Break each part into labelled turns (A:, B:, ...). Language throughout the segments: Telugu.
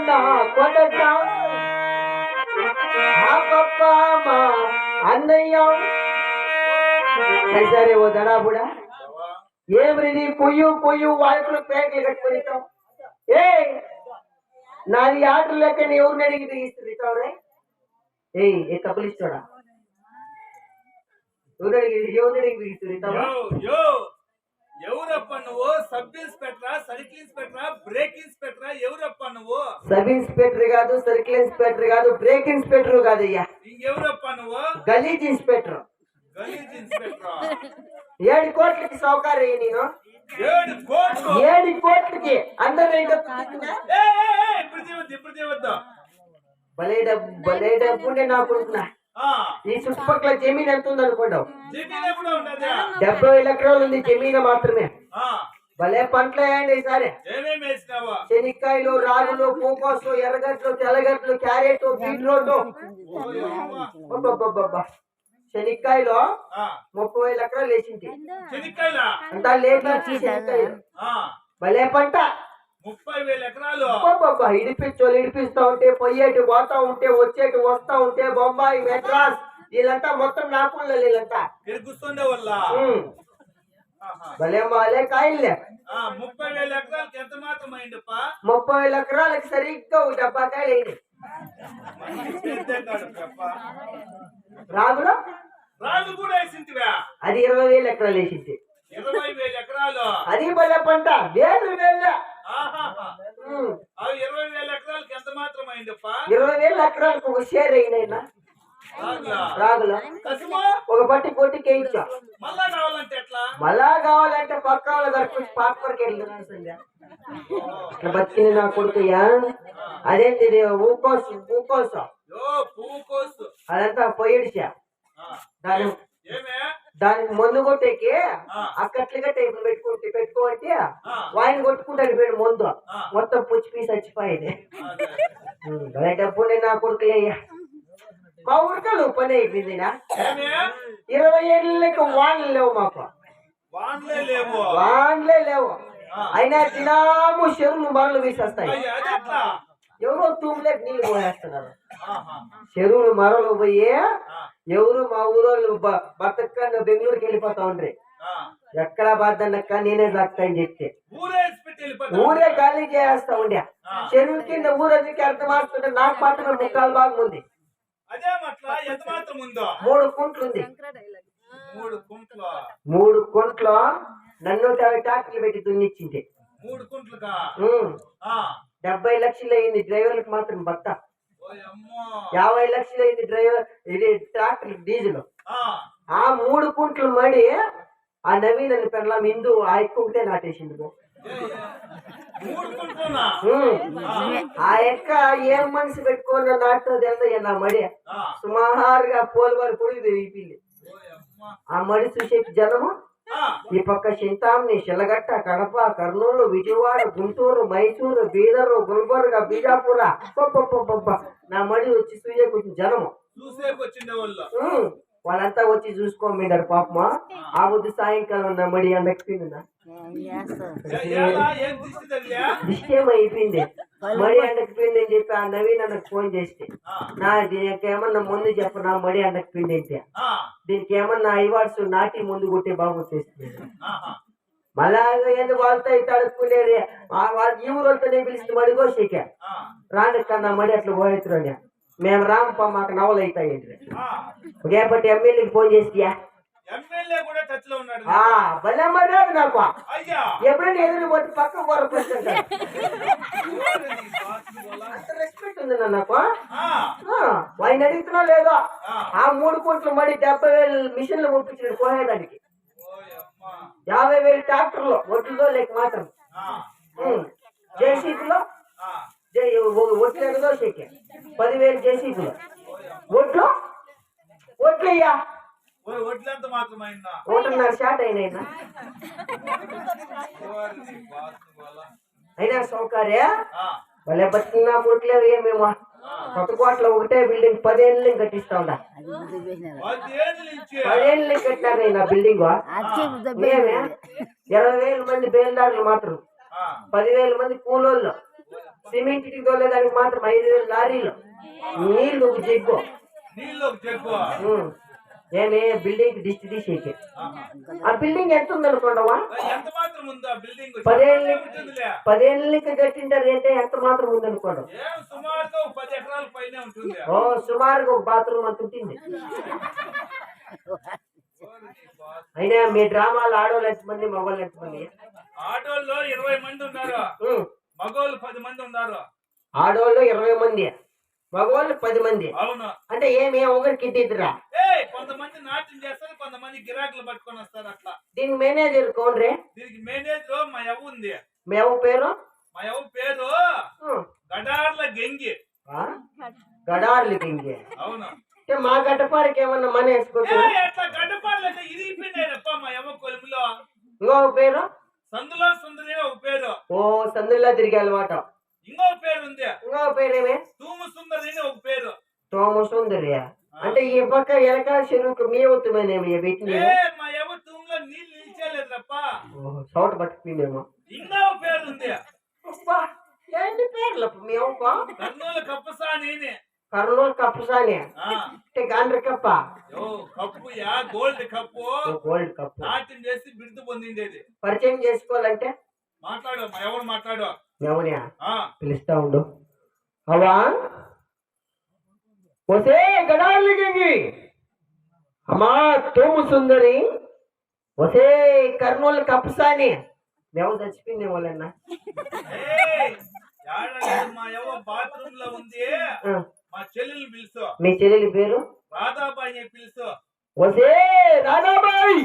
A: నా కొడక మా పప్ప మా అన్నయ్య. సరే ఓ దడాబుడా ఏమిది పొయ్యు పొయ్యు వాయికులు పేకలు కట్టుకొని ఏ నాది ఆర్డర్ లేక నీ ఎవరిని అడిగి తీస్తుంది ఇస్తావురే ఏయ్ ఏ కప్పులు ఇస్తాడా ఎవరు అడిగి ఎవరిని అడిగి తీస్తుంది
B: నువ్వు సబ్ ఇన్స్పెక్టరా సర్కిల్ ఇన్స్పెక్టరా బ్రేక్ ఇన్స్పెక్టరా ఎవరప్ప నువ్వు?
A: సబ్ ఇన్స్పెక్టర్ కాదు సర్కిల్ ఇన్స్పెక్టర్ కాదు బ్రేక్ ఇన్స్పెక్టర్ కాదు అయ్యా
B: ఇంకెవరప్ప నువ్వు?
A: గలీజ్ ఇన్స్పెక్టర్
B: గలీజ్ ఇన్స్పెక్టరా
A: ఏడు కోట్లకి సౌకర్యం నేను?
B: ఏడు కోట్లు?
A: ఏడు కోట్లకి అందరూ ఏంటో
B: ఏ, ఏ, ఏ, ఇప్పుడు తీవద్దు ఇప్పుడు తీవద్దు
A: భలే డబ్బు భలే డబ్బు ఉండే నా కొడుకున్నా
B: ఆ,
A: ఈ చుట్టుపక్కల జమీన్ ఎంత ఉంది అనుకోండి డెబ్బై ఎకరాలు ఉంది జమీన్ మాత్రమే. భలే పంటలు వేయండి ఈసారి శనిక్కాయలు రాగులు పూకోసు ఎర్రగడ్డలు తెల్లగడ్డలు క్యారెట్ బీట్రూట్. శనిక్కాయలు ముప్పై వేల ఎకరాలు వేసింది
B: చెనిక్కాయలా
A: అంతా శనిక్కాయలు.
B: ఆ,
A: భలే పంట.
B: ముప్పై వేల ఎకరాలు?
A: ఇడిపించోళ్ళు ఇడిపిస్తా ఉంటే పొయ్యేటి పోతా ఉంటే వచ్చేటి వస్తా ఉంటే బొంబాయి మెడ్రాస్ వీళ్ళంతా మొత్తం నాపుల్లో వీళ్ళంతా. ఉమ్.
B: ఆహా.
A: భలే భలే కాయలే
B: ఆ, ముప్పై వేల ఎకరాలకి ఎంత మాత్రం అయిందప్ప?
A: ముప్పై వేల ఎకరాలకు సరిగ్గా ఒక డబ్బా కాయలు అయింది. రాగులు?
B: రాళ్ళు కూడా వేసింటివా?
A: అది ఇరవై వేల ఎకరాలు వేసింది.
B: ఇరవై వేల ఎకరాలు?
A: అది భలే పంట. వేలు వేలు.
B: అవి ఇరవై వేల ఎకరాలకి ఎంత మాత్రం అయిందప్ప?
A: ఇరవై వేల ఎకరాలకు ఒక షేర్ అయినాయినా?
B: రాగులా?
A: ఒక పట్టి కొట్టి కేయించా
B: మళ్ళా కావాలంటే
A: పక్క వాళ్ళ దగ్గర పాపర్కి వెళ్ళి ఇట్లా బతికిన నా కొడుకుయ్యా అదేంటి ఊకోసం ఊకోసం. అదంతా పొయ్యిడిచా
B: ఆ.
A: దాని దానికి మందు కొట్టేకి
B: ఆ.
A: అక్కట్లుగా టైప్ పెట్టుకుంటే పెట్టుకోబట్టి
B: ఆ.
A: వాయిని కొట్టుకుంటాడు వీడు మందు. మొత్తం పుచ్చి పీసి చచ్చిపోయింది
B: అదే.
A: భలే డబ్బు ఉండే నా కొడుకులయ్యా మా ఉడకలు పని అయిపోయింది నా.
B: ఏమే?
A: ఇరవై ఏళ్ళకి వాన్లు లేవు మాకు.
B: వాన్లే లేవు.
A: వాన్లే లేవు.
B: ఆ.
A: అయినా దినాము చెరువులు మరలు వీసేస్తాయి. ఎవరో తూములేక నీళ్ళు పోయేస్తున్నారు. చెరువులు మరలు పోయి. ఎవరు మా ఊరోళ్ళు బ- బతక్క బెంగళూరుకి వెళ్ళిపోతా ఉండ్రి. ఎక్కడ బాధనక్క నేనే సాక్తా అని చెప్తే
B: ఊరే
A: ఊరే ఖాళీ చేస్తా ఉండే. చెరువు కింద ఊరదికి అర్థం మారుతుంటే నాకు మాత్రమే ముక్కాలు భాగం ఉంది.
B: అదే మట్లా? ఎంత మాత్రం ఉందో?
A: మూడు కుంట్లు ఉంది.
B: మూడు కుంట్ల
A: నన్ను ట్రాక్టర్లు పెట్టి దున్నిచ్చింది
B: మూడు కుంట్లుగా.
A: డెబ్బై లక్షలు అయింది డ్రైవర్లకు మాత్రం భర్త. యాభై లక్షలు అయింది డ్రైవర్ ఇది ట్రాక్టర్ డీజిల్
B: ఆ.
A: మూడు కుంట్లు మడి ఆ నవీన్ అని పెళ్ళం ఇందు ఆ ఎక్కువతే నాటేసింది. ఆ ఎక్క ఏం మనిషి పెట్టుకొని నాటుతుంది ఎంత నా మడి. సుమారుగా పోలవారి పొడి
B: ఓయమ్మ.
A: ఆ మడి చూసే జనము. ఈ పక్క చింతామణి శిలగట్ట కడప కర్నూలు విజయవాడ గుంటూరు మైసూరు బీదరు గుల్బర్గ బీజాపుర. నా మడి వచ్చి వచ్చిన జనము. వాళ్ళంతా వచ్చి చూసుకోమన్నారు పాపమా ఆ బుద్ధి సాయంకాలం నా మడి? నిశ్చయం అయిపోయింది మడి ఎండకపోయింది అని చెప్పి ఆ నవీన్ అన్నకు ఫోన్ చేస్తే. నా దీనికి ఏమన్నా ముందు చెప్పు నా మడి ఎండకపోయింది అంటే. దీనికి ఏమన్నా ఐవాడ్స్ నాటి ముందు కొట్టే బాగా వచ్చేస్తుంది
B: ఆహా.
A: మళ్ళా ఏంది వాళ్ళతో అయితే అడుక్కునేది వాళ్ళ ఈ ఊరోళ్ళతోనే పిలిచి మడి కోసేక?
B: ఆ.
A: రాండి కన్నా మడి అట్లా పోయేట్టురండి మేము రామప్ప మాకు నవలు అవుతాయి. రేపటి ఎమ్మెల్యేకి ఫోన్ చేసియా ఆ భలే మర్యాద నాకు. ఎప్పుడైనా ఎదురు పోతే పక్క? రెస్పెక్ట్ ఉంది నాకు. ఆయన అడుగుతున్నా లేదో?
B: ఆ.
A: మూడు కోట్లు మడి డెబ్బై వేలు మిషన్లు పంపించాడు
B: ఓయమ్మ.
A: యాభై వేలు ట్రాక్టర్లు ఒట్లుదో లేక మాత్రం.
B: ఆ.
A: ఒట్లు ఎగదో చెక్కే పదివేలు జేసీబీలో. ఒట్లు ఒట్లయ్యా ఒకటిన్నర షాట్ అయినా? అయినా సౌకర్య. భలే బతికినా పుట్లేదు ఏమేమో కొత్త కోట్ల ఒకటే బిల్డింగ్ పదేళ్ళు కట్టిస్తా ఉందా?
B: పదేళ్ళ
A: కట్టారు నా బిల్డింగ్? మేమే ఇరవై వేల మంది బేల్దారులు మాత్రం. పదివేల మంది కూలోళ్ళు. సిమెంట్ ఇటుకు తోలేదానికి మాత్రం ఐదు వేలు లారీలు. నీళ్ళు ఒక జగ్గు. ఏమి బిల్డింగ్ దిష్టి
B: ఆహా.
A: ఆ బిల్డింగ్ ఎంత
B: ఉందా బిల్డింగ్
A: పదేళ్ళ పదేళ్ళకి కట్టింటారు అంటే ఎంత మాత్రం
B: పైనే ఉంటుంది.
A: ఓ సుమారుగా ఒక బాత్రూమ్ అంత ఉంటుంది. అయినా మీ డ్రామాలు ఆడవాళ్ళు ఎంతమంది మగవాళ్ళు ఎంతమంది?
B: ఆటోల్లో ఇరవై మంది ఉన్నారు.
A: ఉమ్.
B: మగోళ్ళు పది మంది ఉన్నారు.
A: ఆడవాళ్ళు ఇరవై మంది. మగవాళ్ళు పది మంది.
B: అవును?
A: అంటే ఏమి ఒకరికి ఇద్దరా
B: ఏ కొంతమంది నాట్యం చేస్తారు కొంతమంది గిరాకులు పట్టుకొని వస్తారు అట్లా.
A: దీని మేనేజర్ కోన్రే
B: దీనికి మేనేజర్ మా ఎవ ఉంది.
A: మేము పేరు?
B: మా ఎవ పేరు. గడార్ల గెంగి?
A: గడార్లు కింగి
B: అవును.
A: మా గడ్డపారికి ఏమన్నా మన
B: ఏ
A: వేసుకోవచ్చు
B: అట్లా గడ్డపాలకి ఇరిగిపోయినారప్ప మా ఎవ కొలుములో.
A: ఇంకో పేరు?
B: సందులో సుందరి ఒక పేరు.
A: ఓ సందుల్లో తిరిగే అలవాటు.
B: ఇంకో పేరు ఉంది.
A: ఇంకో పేరేమే
B: తూము సుందరి అని ఒక పేరు.
A: సోమ సుందరియ? అంటే ఈ పక్క ఎలక చెరువుకు మీ అవుతామేనేమి వీటిని
B: మా ఎవ తూములో నీళ్ళు నిలిచేలేదప్ప
A: సౌట్ పట్టుకుందేమో
B: ఇంకో పేరు ఉంది.
A: ఏంటి పేర్లు మీ అవ్వకో
B: కర్నూలు కప్పసాని
A: కర్నూలు కప్పుసాని?
B: ఆ.
A: అంటే గాండ్ర కప్ప?
B: Cup yeah gold cup.
A: Gold cup.
B: నాట్యం చేసి బిరుదు పొందిండేది.
A: పరిచయం చేసుకోవాలంటే?
B: మాట్లాడు మా ఎవరు మాట్లాడు? ఆ.
A: పిలుస్తా ఉండు. అవా వసే గడాలిగి అమ్మా తోము సుందరి. వసే కర్నూలు కప్సాని మేము చచ్చిపోయింది వాళ్ళన్నా
B: ఏయ్, యాడ లేదు మా ఎవ బాత్రూమ్లో ఉంది. మా పిలుసు.
A: మీ చెల్లెలి పేరు?
B: రాధాబాయి పిలుసు.
A: వసే రాధాబాయ్.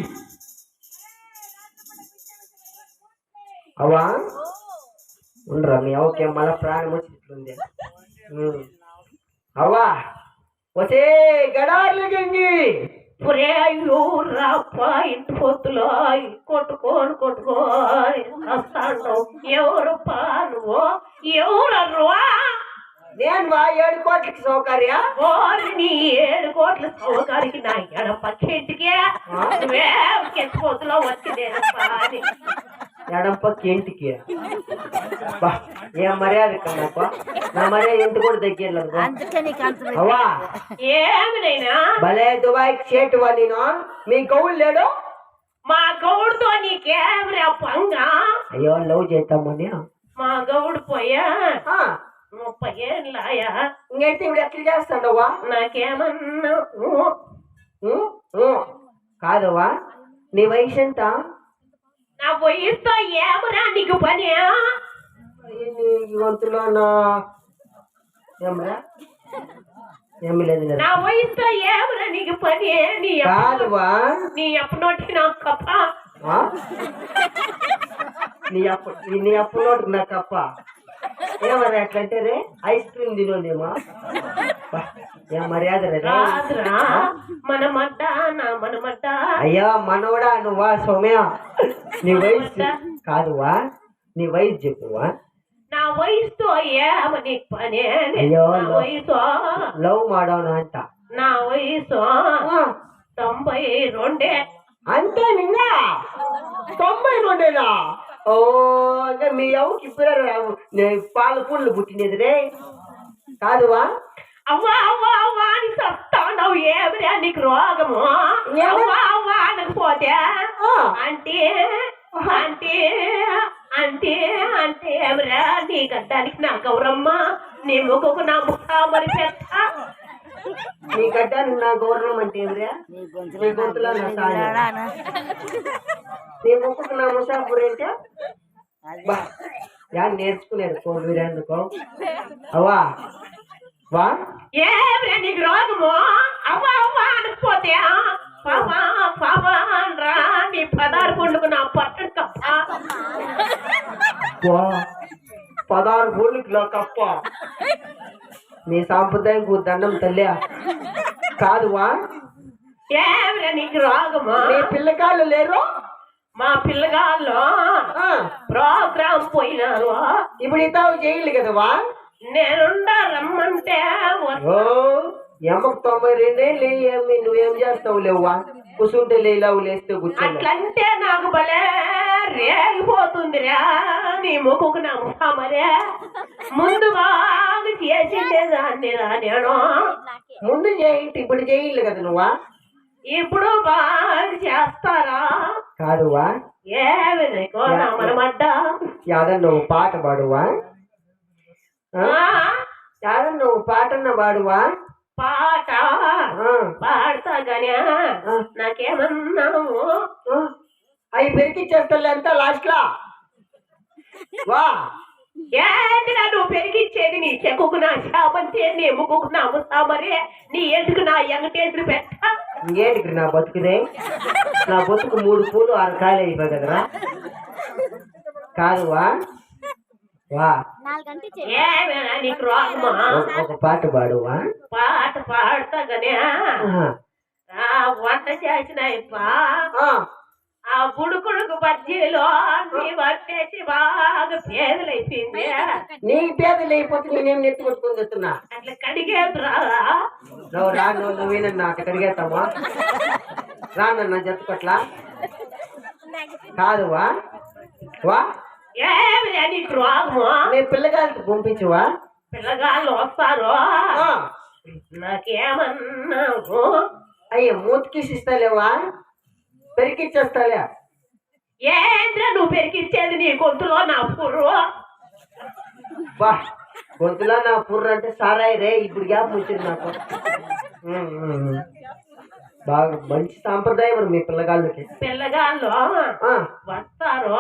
A: అవా ఉండరా మీ అవకే మళ్ళా ప్రాణం వచ్చిట్లుంది ఉమ్. అవ్వా వసే గడార్లు గంగి.
C: కొట్టుకోని కొట్టుకోని. వస్తాడు ఎవరు ఎవరు
A: నేను ఏడు కోట్లకి సౌకర్య?
C: ఓరి నీ ఏడు కోట్ల సౌకర్యానికి నా నువ్వే పొత్తులో వచ్చిందేనప్ప అని.
A: ఇంటికి బా, ఏం మర్యాద కన్నప్ప? నా మర్యాద ఇంటి కూడా దగ్గర అవ్వా భలే దుబాయ్ చేటు నేను మీ గౌడు లేడు?
C: మా గౌడుతో నీకేమిరా పంగ?
A: అయ్యో లవ్ చేద్దామని
C: మా గౌడు పోయా?
A: ఆ,
C: ముప్పై ఏళ్ళాయా?
A: ఇంకైతే ఇప్పుడు ఎట్లా చేస్తాడవ్వా?
C: నాకేమన్నా.
A: కాదవ్వా. నీ వయసు ఎంత?
C: నా వయసుతో ఏమరా నీకు పని?
A: నీ గొంతులో నా ఏమరా? ఏమి లేదు.
C: నా వయసుతో ఏమరా నీకు పని? నీ
A: కాదువా.
C: నీ అప్పు నోటికి నా కప్ప?
A: నీ అప్పు నీ అప్పు నోటు నా కప్ప. ఏమరా ఎట్లంటే రే? ఐస్ క్రీమ్ తినోదేమో என்
C: மரியாதை மனமாட்டா நான் மனமாட்டா
A: ஐயா மனோட அனுவா சோமியா நீ வயசு కాదువా నీ వయసు చెప్పువా
C: నా వయసుతో ఏమని పని
A: అయ్యో
C: వయసు
A: లవ్ మాడవను అంట
C: నా వయసు తొంభై రెండే
A: అంతే నిన్న తొంభై రెండేనా ఓ మీ ఎవరికి ఇప్పుడు పాలు పూలు పుట్టినది రే కాదువా
C: అవ్వా అవ్వా అవ్వా అని చెప్తావు ఏమిరా నీకు రోగము? అవ్వా అవ్వా అనకపోతే అంటే అంటే అంటే అంటే ఏమిరా నీ గడ్డానికి నా గౌరమ్మ? నీ ముఖకు నా ముఖ మరి పెద్ద?
A: నీ గడ్డానికి నా గౌరవం అంటే ఏమిరా? నీ గొంతులో నా సాయం. నీ ముక్కుకు నా ముసాఫుర్ అంటే? యా నేర్చుకునేది కో మీరెందుకో అవా వా
C: ఏమిరా నీకు రోగము? అవ్వా అవ్వా అనకపోతే పాపా పాపా రా నీ పదారు నా కప్ప.
A: వా పదహారు కోళ్ళకి నా కప్ప? నీ సాంప్రదాయం దండం తల్లి కాదువా
C: ఏమిరా నీకు రోగము?
A: నీ పిల్లకాళ్ళు లేరు?
C: మా పిల్లగాళ్ళు
A: ఆ,
C: ప్రోగ్రాం పోయినారు.
A: ఇప్పుడు ఇతావు చేయాలి కదవా
C: నేనుండా రమ్మంటే
A: ఎమ్మకు తొంభై రెండేళ్ళు ఏమి? నువ్వేం చేస్తావు లేవువా? కూర్చుంటే లేలావు లేస్తే కూర్చోలే
C: అట్లంటే నాకు భలే రేగిపోతుందిరా. నీ ముక్కుకు నా ముఖమరే ముందు బాగా చేసిందే దాన్ని రా నేను.
A: ముందు చేయింటి ఇప్పుడు చేయాలి కదా నువ్వా?
C: ఇప్పుడు బాగా చేస్తారా?
A: కాదువా?
C: ఏమి నీకో? నా మనమడ్డ?
A: యాదన్న పాట పాడువా? యాదన్న నువ్వు పాటన్న పాడువా?
C: పాట పాడతా గాని నాకేమన్నావు.
A: అవి పెరికిచ్చేస్తా అంతా లాస్ట్ లా వా
C: ఏంటిరా నువ్వు పెరిగిచ్చేది? నీ చెక్కుకు నా శాపంతే నీ ముక్కుకు నా ముస్తామరే నీ ఎదుగు నా ఎంగటేసులు పెట్ట?
A: నా బతుకుదే? నా బతుకు మూడు పూలు ఆరు కాయలు అయిపోయి కదరా? కాదువా వా
C: ఏమేనా నీకు రోగమా
A: ఒక- పాట పాడువా
C: పాట పాడతా. ఆ వంట
A: ఆ,
C: ఆ బుడుకుడుకు బజ్జీలో నీ పట్టేసి బాగా పేదలైపోయింది.
A: నీ పేద లేకపోతే నేనేం నెత్తి కొట్టుకొని చెప్తున్నా
C: అట్లా కడిగేది రాదా?
A: నువ్వు రా నువ్వు నువ్వేనన్నా అక్కడ కడిగేస్తామా రానన్నా జట్టుకట్లా కాదువా వా.
C: ఏమి రోగమా
A: నేను పిల్లగారికి పంపించువా?
C: పిల్లగాళ్ళు వస్తారు? నాకేమన్నావు?
A: అయ్యో మూతికి ఇస్తాలేవా పెరికిచ్చేస్తాలే.
C: ఏంద్రా నువ్వు పెరికిచ్చేది నీ గొంతులో నా పుర్రు?
A: బా గొంతులో నా పుర్ర అంటే సారాయి రే ఇప్పుడు గ్యాప్ వచ్చింది నాకు. బాగా మంచి సాంప్రదాయం మీ పిల్లగాళ్ళకి.
C: పిల్లగాళ్ళు వస్తారు.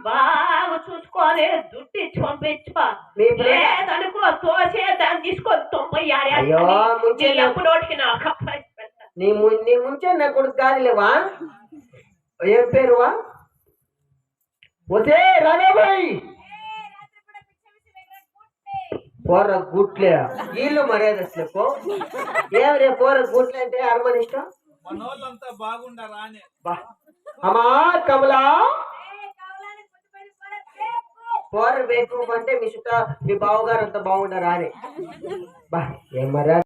C: బాగా చూసుకొని దుడ్డు ఇచ్చి పంపించు
A: మీ పిల్ల-
C: లేదనుకో తోసే దాన్ని తీసుకొని తొంభై
A: అయ్యో, ముంచే నా-
C: ఎప్పుడు నోటికి నా
A: నీ ముంచే నా కొడుకు కాదులేవా ఏం పేరువా? ఒసే రానాబాయ్ పోర గుట్లే. వీళ్ళు మర్యాద అసలు ఏం రే పోర గుట్లే అంటే అరమని ఇష్టం?
B: మనోళ్ళంతా బాగుండారా
A: అమ్మా కమలా. పోర బేకు అంటే మీ చుట్ట మీ బావగారు అంత బాగుండరా అని బా ఏం మర్యాద?